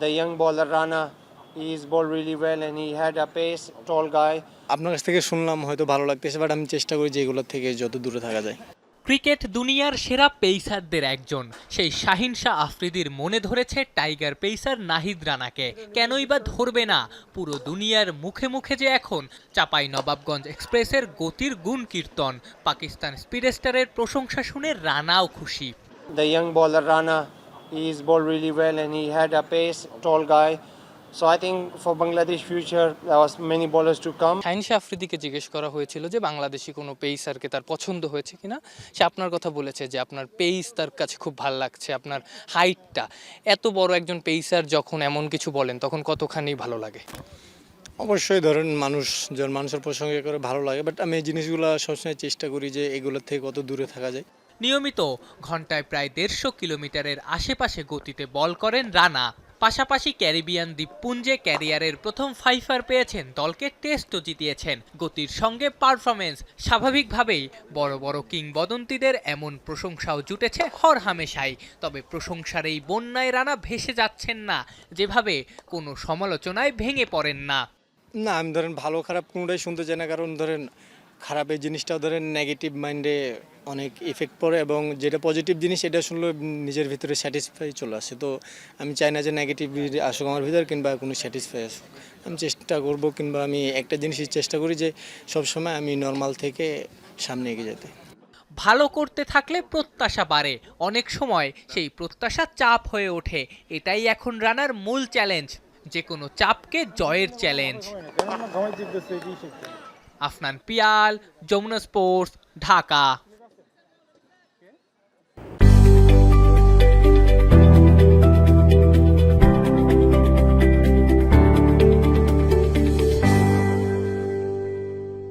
The young bowler Rana, he's bowled really well and he had a pace, tall guy. আপনার কাছ থেকে শুনলাম হয়তো ভালো লাগতেছে বাট আমি চেষ্টা করি যে এগুলোর থেকে যত দূরে থাকা যায়। ক্রিকেট দুনিয়ার সেরা পেসারদের একজন। সেই শাহিন শাহ আফ্রিদির মনে ধরেছে টাইগার পেসার নাহিদ রানাকে। কেনই বা ধরবে না? পুরো দুনিয়ার মুখে মুখে যে এখন চাপাই নবাবগঞ্জ এক্সপ্রেসের গতির গুণ কীর্তন। পাকিস্তান স্পিডস্টারের প্রশংসা শুনে রানাও খুশি। দ্য young বলার Rana, he's bowled really well and he had a pace, tall guy. So I think for Bangladesh future, there was many bowlers to come. Shaheen Shah আফ্রিদিকে জিজ্ঞেস করা হয়েছিল যে বাংলাদেশি কোনো পেইসারকে তার পছন্দ হয়েছে কিনা সে আপনার কথা বলেছে যে আপনার পেইস তার কাছে খুব ভালো লাগছে আপনার হাইটটা এত বড় একজন পেইসার যখন এমন কিছু বলেন তখন কতখানি ভালো লাগে অবশ্যই ধরেন মানুষ যখন মানুষের প্রসঙ্গে করে ভালো লাগে বাট আমি এই জিনিসগুলো সবসময় চেষ্টা করি যে এগুলোর থেকে কত দূরে থাকা যায় নিয়মিত, ঘন্টায় প্রায় দেড়শো কিলোমিটারের আশেপাশে গতিতে বল করেন রানা। পাশাপাশি ক্যারিবিয়ান দ্বীপপুঞ্জে ক্যারিয়ারের প্রথম ফাইফার পেয়েছেন, দলকে টেস্টও জিতিয়েছেন। গতির সঙ্গে পারফরমেন্স স্বাভাবিকভাবেই বড় বড় কিংবদন্তিদের এমন প্রশংসাও জুটেছে হর হামেশাই। তবে প্রশংসার এই বন্যায় রানা ভেসে যাচ্ছেন না, যেভাবে কোনো সমালোচনায় ভেঙে পড়েন না। না, আমি ধরেন ভালো খারাপ কোনোটাই শুনতে চাই না, কারণ ধরেন খারাপ এই জিনিসটাও ধরেন নেগেটিভ মাইন্ডে অনেক ইফেক্ট পড়ে এবং যেটা পজিটিভ জিনিস এটা শুনলে নিজের ভিতরে স্যাটিসফাই চলে আসে। তো আমি চাই না যে নেগেটিভ আসুক আমার ভিতরে কিংবা কোনো স্যাটিসফাই আসুক। আমি চেষ্টা করব কিংবা আমি একটা জিনিসই চেষ্টা করি যে সবসময় আমি নর্মাল থেকে সামনে এগিয়ে যেতে। ভালো করতে থাকলে প্রত্যাশা বাড়ে। অনেক সময় সেই প্রত্যাশা চাপ হয়ে ওঠে। এটাই এখন রানার মূল চ্যালেঞ্জ যে কোনো চাপকে জয়ের চ্যালেঞ্জ अफनान पियाल जमुना स्पोर्ट्स ढाका